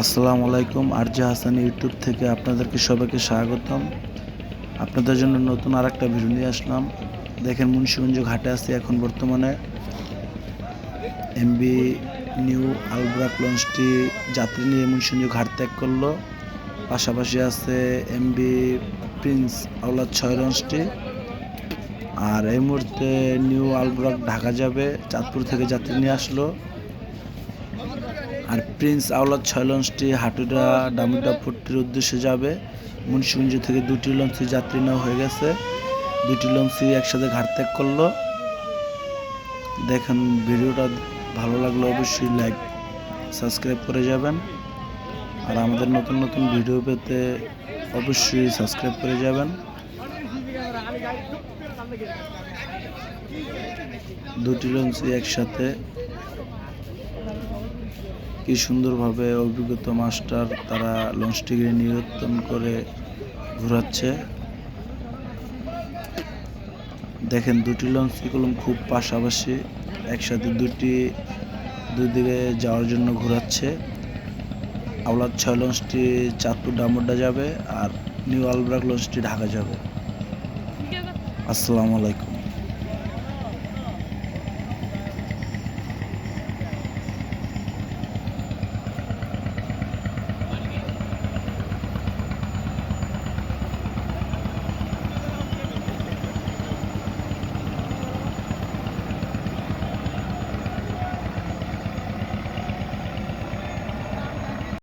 আসসালামু আলাইকুম, আরজা হাসান ইউটিউব থেকে আপনাদেরকে সবাইকে স্বাগতম। আপনাদের জন্য নতুন আর একটা ভিডিও নিয়ে আসলাম। দেখেন মুন্সিগঞ্জ ঘাটে আছি এখন বর্তমানে। এমবি নিউ আলব্রাক লঞ্চটি যাত্রী নিয়ে মুন্সিগঞ্জ ঘাট ত্যাগ করল। পাশাপাশি আছে এমবি প্রিন্স আওলাদ ছয় লঞ্চটি আর এই মুহূর্তে নিউ আলব্রাক ঢাকা যাবে, চাঁদপুর থেকে যাত্রী নিয়ে আসলো। আর প্রিন্স আওলাদ ছয় লঞ্চটি হাটুডা ডামুডা পট্টির উদ্দেশ্যে যাবে। মুন্সিগঞ্জ থেকে দুটি লঞ্চে যাত্রী নেওয়া হয়ে গেছে। দুটি লঞ্চই একসাথে ঘাট ত্যাগ করল। দেখেন ভিডিওটা ভালো লাগলে অবশ্যই লাইক, সাবস্ক্রাইব করে যাবেন। আর আমাদের নতুন নতুন ভিডিও পেতে অবশ্যই সাবস্ক্রাইব করে যাবেন। দুটি লঞ্চই একসাথে কি সুন্দরভাবে অভিজ্ঞত মাস্টার তারা লঞ্চটিকে নিয়ন্ত্রণ করে ঘোরাচ্ছে। দেখেন দুটি লঞ্চ কলম খুব পাশাপাশি একসাথে দুটি, দুই দিকে যাওয়ার জন্য ঘোরাচ্ছে। আওলাদ ছয় লঞ্চটি চাঁদপুর ডামুড্ডা যাবে আর নিউ আলব্রাক লঞ্চটি ঢাকা যাবে। আসসালামু আলাইকুম।